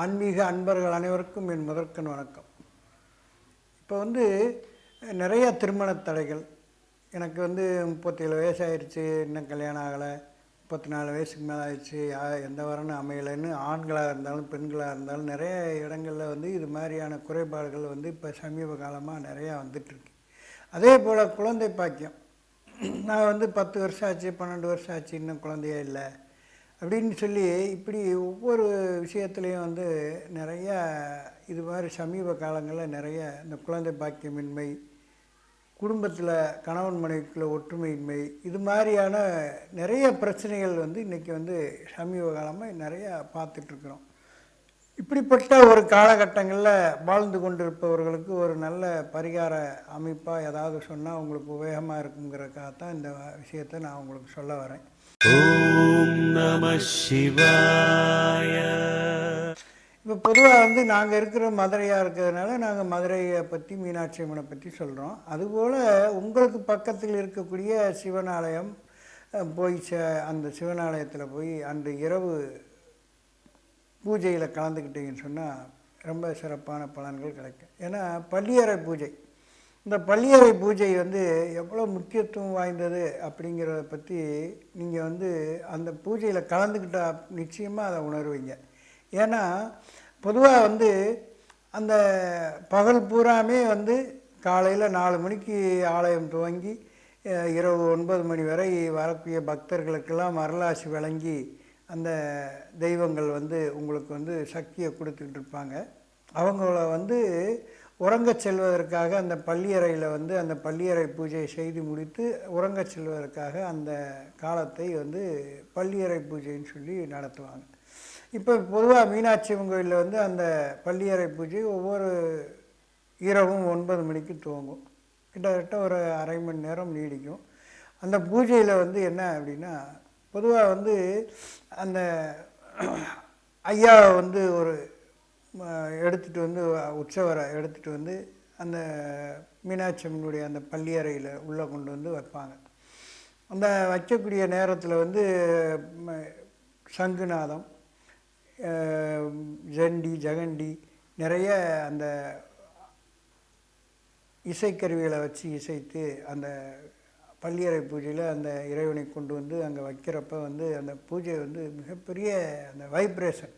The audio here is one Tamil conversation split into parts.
ஆன்மீக அன்பர்கள் அனைவருக்கும் என் முதற்கண் வணக்கம். இப்போ வந்து நிறைய திருமண தடைகள். எனக்கு வந்து முப்பத்தேழு வயசு ஆயிடுச்சு இன்னும் கல்யாணம் ஆகலை. முப்பத்தி நாலு வயசுக்கு மேலே ஆயிடுச்சு எந்த வரணும் அமையலைன்னு ஆண்களாக இருந்தாலும் பெண்களாக இருந்தாலும் நிறைய இடங்களில் வந்து இது மாதிரியான குறைபாடுகள் வந்து இப்போ சமீப காலமாக நிறையா வந்துட்டுருக்கு அதே போல் குழந்தை பாக்கியம். நான் வந்து பத்து வருஷம் ஆச்சு பன்னெண்டு வருஷம் ஆச்சு இன்னும் குழந்தையே இல்லை. அப்படின்னு சொல்லி இப்படி ஒவ்வொரு விஷயத்துலேயும் வந்து நிறைய இது மாதிரி சமீப காலங்களில் நிறைய இந்த குழந்தை பாக்கியமின்மை குடும்பத்தில் கணவன் மனைவிக்குள்ள ஒற்றுமையின்மை இது மாதிரியான நிறைய பிரச்சனைகள் வந்து இன்றைக்கி வந்து சமீப காலமாக நிறையா பார்த்துட்ருக்குறோம் இப்படிப்பட்ட ஒரு காலகட்டங்களில் வாழ்ந்து கொண்டிருப்பவர்களுக்கு ஒரு நல்ல பரிகார அமைப்பாக ஏதாவது சொன்னால் உங்களுக்கு உபயோகமாக இருக்குங்கிறக்காக தான் இந்த விஷயத்தை நான் உங்களுக்கு சொல்ல வரேன். ஓம் நம சிவாய. இப்போ பொதுவாக வந்து நாங்கள் இருக்கிற மதுரையாக இருக்கிறதுனால நாங்கள் மதுரையை பற்றி மீனாட்சி அம்மனை பற்றி சொல்கிறோம் அதுபோல் உங்களுக்கு பக்கத்தில் இருக்கக்கூடிய சிவனாலயம் போய் ச அந்த சிவனாலயத்தில் போய் அன்று இரவு பூஜையில் கலந்துக்கிட்டீங்கன்னு சொன்னால் ரொம்ப சிறப்பான பலன்கள் கிடைக்கும். ஏன்னா பள்ளியறை பூஜை. இந்த பள்ளியறை பூஜை வந்து எவ்வளோ முக்கியத்துவம் வாய்ந்தது அப்படிங்கிறத பற்றி நீங்கள் வந்து அந்த பூஜையில் கலந்துக்கிட்டால் நிச்சயமாக அதை உணர்வீங்க. ஏன்னா பொதுவாக வந்து அந்த பகல் பூராமே வந்து காலையில் நாலு மணிக்கு ஆலயம் துவங்கி இரவு ஒன்பது மணி வரை வரக்கூடிய பக்தர்களுக்கெல்லாம் வரலாசி வழங்கி அந்த தெய்வங்கள் வந்து உங்களுக்கு வந்து சக்தியை கொடுத்துக்கிட்டு இருப்பாங்க அவங்கள வந்து உறங்க செல்வதற்காக அந்த பள்ளியறையில் வந்து அந்த பள்ளியறை பூஜையை செய்து முடித்து உறங்க செல்வதற்காக அந்த காலத்தை வந்து பள்ளியறை பூஜைன்னு சொல்லி நடத்துவாங்க. இப்போ பொதுவாக மீனாட்சி அம்மன் கோயிலில் வந்து அந்த பள்ளியறை பூஜை ஒவ்வொரு இரவும் ஒன்பது மணிக்கு துவங்கும். கிட்டத்தட்ட ஒரு அரை மணி நேரம் நீடிக்கும். அந்த பூஜையில் வந்து என்ன அப்படின்னா பொதுவாக வந்து அந்த ஐயா வந்து ஒரு எடுத்துகிட்டு வந்து உற்சவரை எடுத்துகிட்டு வந்து அந்த மீனாட்சி அம்மனுடைய அந்த பள்ளியறையில் உள்ளே கொண்டு வந்து வைப்பாங்க. அந்த வைக்கக்கூடிய நேரத்தில் வந்து சங்குநாதம் ஜண்டி ஜெகண்டி நிறைய அந்த இசைக்கருவிகளை வச்சு இசைத்து அந்த பள்ளியறை பூஜையில் அந்த இறைவனை கொண்டு வந்து அங்கே வைக்கிறப்ப வந்து அந்த பூஜை வந்து மிகப்பெரிய அந்த வைப்ரேஷன்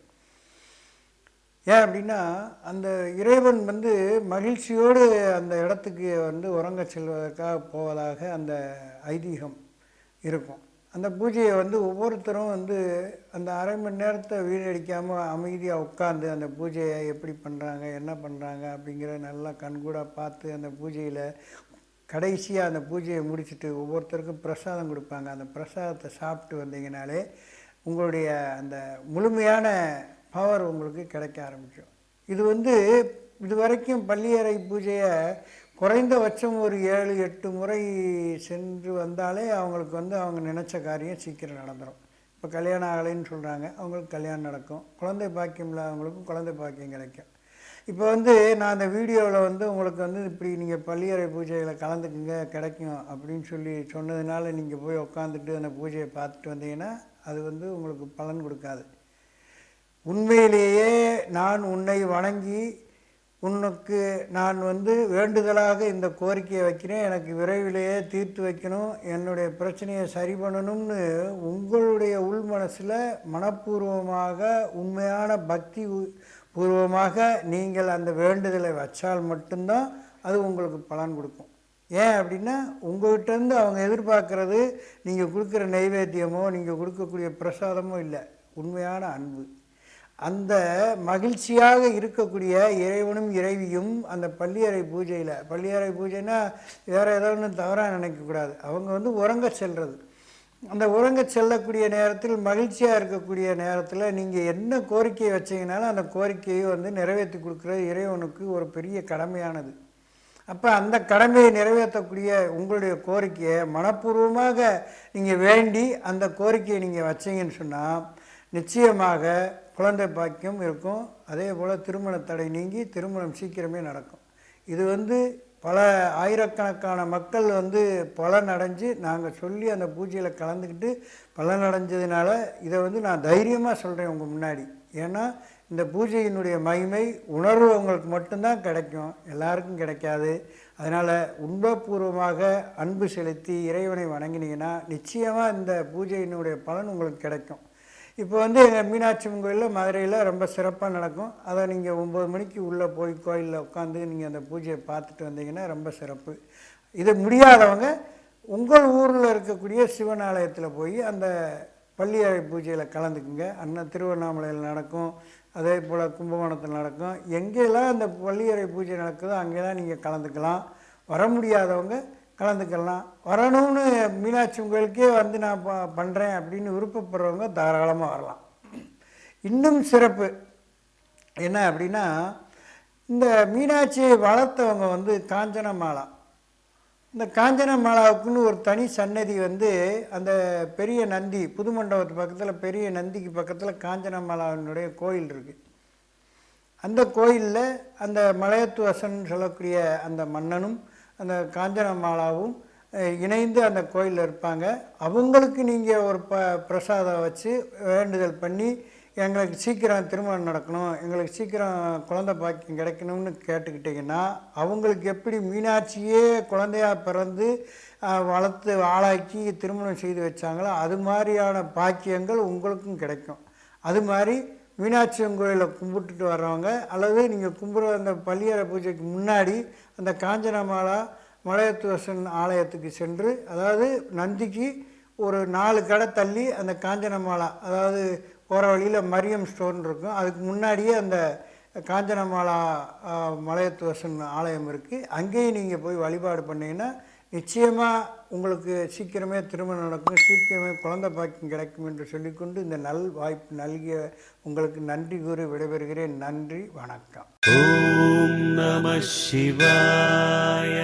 ஏன் அப்படின்னா அந்த இறைவன் வந்து மகிழ்ச்சியோடு அந்த இடத்துக்கு வந்து உறங்க செல்வதற்காக போவதாக அந்த ஐதீகம் இருக்கும். அந்த பூஜையை வந்து ஒவ்வொருத்தரும் வந்து அந்த அரை மணி நேரத்தை வீணடிக்காமல் அமைதியாக உட்காந்து அந்த பூஜையை எப்படி பண்ணுறாங்க என்ன பண்ணுறாங்க அப்படிங்கிற நல்லா கண்கூடாக பார்த்து அந்த பூஜையில் கடைசியாக அந்த பூஜையை முடிச்சுட்டு ஒவ்வொருத்தருக்கும் பிரசாதம் கொடுப்பாங்க. அந்த பிரசாதத்தை சாப்பிட்டு வந்தீங்கனாலே உங்களுடைய அந்த முழுமையான பவர் உங்களுக்கு கிடைக்க ஆரம்பிக்கும் இது வந்து இது வரைக்கும் பள்ளியறை பூஜையை குறைந்தபட்சம் ஒரு ஏழு எட்டு முறை சென்று வந்தாலே அவங்களுக்கு வந்து அவங்க நினச்ச காரியம் சீக்கிரம் நடந்துடும் இப்போ கல்யாணம் ஆகலைன்னு சொல்கிறாங்க அவங்களுக்கு கல்யாணம் நடக்கும். குழந்தை பாக்கியம் இல்லாதவங்களுக்கும் குழந்தை பாக்கியம் கிடைக்கும். இப்போ வந்து நான் அந்த வீடியோவில் வந்து உங்களுக்கு வந்து இப்படி நீங்கள் பள்ளியறை பூஜையில் கலந்துக்குங்க கிடைக்கும் அப்படின்னு சொல்லி சொன்னதுனால நீங்கள் போய் உட்காந்துட்டு அந்த பூஜையை பார்த்துட்டு வந்தீங்கன்னா அது வந்து உங்களுக்கு பலன் கொடுக்காது. உண்மையிலேயே நான் உன்னை வணங்கி உனக்கு நான் வந்து வேண்டுதலாக இந்த கோரிக்கையை வைக்கிறேன். எனக்கு விரைவிலேயே தீர்த்து வைக்கணும். என்னுடைய பிரச்சனையை சரி பண்ணணும்னு உங்களுடைய உள் மனசில் மனப்பூர்வமாக உண்மையான பக்தி பூர்வமாக நீங்கள் அந்த வேண்டுதலை வச்சால் மட்டும்தான் அது உங்களுக்கு பலன் கொடுக்கும். ஏன் அப்படின்னா உங்கள்கிட்டருந்து அவங்க எதிர்பார்க்குறது நீங்கள் கொடுக்குற நைவேத்தியமோ நீங்கள் கொடுக்கக்கூடிய பிரசாதமோ இல்லை. உண்மையான அன்பு. அந்த மகிழ்ச்சியாக இருக்கக்கூடிய இறைவனும் இறைவியும் அந்த பள்ளியறை பூஜையில் பள்ளியறை பூஜைனா வேறு ஏதோ ஒன்று தவறாக நினைக்கக்கூடாது அவங்க வந்து உறங்க செல்வது அந்த உறங்க செல்லக்கூடிய நேரத்தில் மகிழ்ச்சியாக இருக்கக்கூடிய நேரத்தில் நீங்கள் என்ன கோரிக்கையை வச்சிங்கனாலும் அந்த கோரிக்கையை வந்து நிறைவேற்றி கொடுக்குறது இறைவனுக்கு ஒரு பெரிய கடமையானது. அப்போ அந்த கடமையை நிறைவேற்றக்கூடிய உங்களுடைய கோரிக்கையை மனப்பூர்வமாக நீங்கள் வேண்டி அந்த கோரிக்கையை நீங்கள் வச்சீங்கன்னு சொன்னால் நிச்சயமாக குழந்தை பாக்கியம் இருக்கும். அதே போல் திருமண தடை நீங்கி திருமணம் சீக்கிரமே நடக்கும். இது வந்து பல ஆயிரக்கணக்கான மக்கள் வந்து பலன் அடைஞ்சு நாங்கள் சொல்லி அந்த பூஜையில் கலந்துக்கிட்டு பலன் அடைஞ்சதுனால இதை வந்து நான் தைரியமாக சொல்கிறேன் உங்கள் முன்னாடி. ஏன்னா இந்த பூஜையினுடைய மகிமை உணர்வவங்களுக்கு மட்டும்தான் கிடைக்கும். எல்லாருக்கும் கிடைக்காது. அதனால் உண்பபூர்வமாக அன்பு செலுத்தி இறைவனை வணங்கினீங்கன்னா நிச்சயமாக இந்த பூஜையினுடைய பலன் உங்களுக்கு கிடைக்கும். இப்போ வந்து எங்கள் மீனாட்சி அம்மன் கோயிலில் மதுரையில் ரொம்ப சிறப்பாக நடக்கும். அதை நீங்கள் ஒம்பது மணிக்கு உள்ளே போய் கோயிலில் உட்காந்து நீங்கள் அந்த பூஜையை பார்த்துட்டு வந்தீங்கன்னா ரொம்ப சிறப்பு. இது முடியாதவங்க உங்கள் ஊரில் இருக்கக்கூடிய சிவன் ஆலயத்தில் போய் அந்த பள்ளியறை பூஜையில் கலந்துக்குங்க. அண்ணன் திருவண்ணாமலையில் நடக்கும் அதே போல் கும்பகோணத்தில் நடக்கும். எங்கெல்லாம் அந்த பள்ளியறை பூஜை நடக்குதோ அங்கே தான் நீங்கள் கலந்துக்கலாம். வர முடியாதவங்க கலந்துக்கலாம். வரணும்னு மீனாட்சி உங்களுக்கே வந்து நான் ப பண்ணுறேன் அப்படின்னு விருப்பப்படுறவங்க தாராளமாக வரலாம். இன்னும் சிறப்பு என்ன அப்படின்னா இந்த மீனாட்சியை வளர்த்தவங்க வந்து காஞ்சனமாலா. இந்த காஞ்சன மாலாவுக்குன்னு ஒரு தனி சன்னதி வந்து அந்த பெரிய நந்தி புது மண்டபத்து பக்கத்தில் பெரிய நந்திக்கு பக்கத்தில் காஞ்சன மாலாவினுடைய கோயில் இருக்குது அந்த கோயிலில் அந்த மலையத்துவசன் சொல்லக்கூடிய அந்த மன்னனும் அந்த காஞ்சன மாலாவும் இணைந்து அந்த கோயிலில் இருப்பாங்க. அவங்களுக்கு நீங்கள் ஒரு ப பிரசாதம் வச்சு வேண்டுதல் பண்ணி எங்களுக்கு சீக்கிரம் திருமணம் நடக்கணும் எங்களுக்கு சீக்கிரம் குழந்தை பாக்கியம் கிடைக்கணும்னு கேட்டுக்கிட்டிங்கன்னா அவங்களுக்கு எப்படி மீனாட்சியே குழந்தையா பிறந்து வளர்த்து ஆளாக்கி திருமணம் செய்து வச்சாங்களோ அது மாதிரியான பாக்கியங்கள் உங்களுக்கும் கிடைக்கும். அது மாதிரி மீனாட்சி கோயிலில் கும்பிட்டுட்டு வர்றவங்க அல்லது நீங்கள் கும்பிட்ற அந்த பள்ளியறை பூஜைக்கு முன்னாடி அந்த காஞ்சனமாலா மலையத்துவசன் ஆலயத்துக்கு சென்று அதாவது நந்திக்கு ஒரு நாலு கடை தள்ளி அந்த காஞ்சனமாலா அதாவது போகிற வழியில் மரியம் ஸ்டோர்னு இருக்கும். அதுக்கு முன்னாடியே அந்த காஞ்சனமாலா மலையத்துவசன் ஆலயம் இருக்குது அங்கேயும் நீங்கள் போய் வழிபாடு பண்ணிங்கன்னா நிச்சயமாக உங்களுக்கு சீக்கிரமே திருமணம் நடக்கும் சீக்கிரமே குழந்த பாக்கியம் கிடைக்கும் என்று சொல்லிக்கொண்டு இந்த நல் வாய்ப்பு நல்கிய உங்களுக்கு நன்றி கூறி விடைபெறுகிறேன். நன்றி வணக்கம். ஓம் நம சிவாய.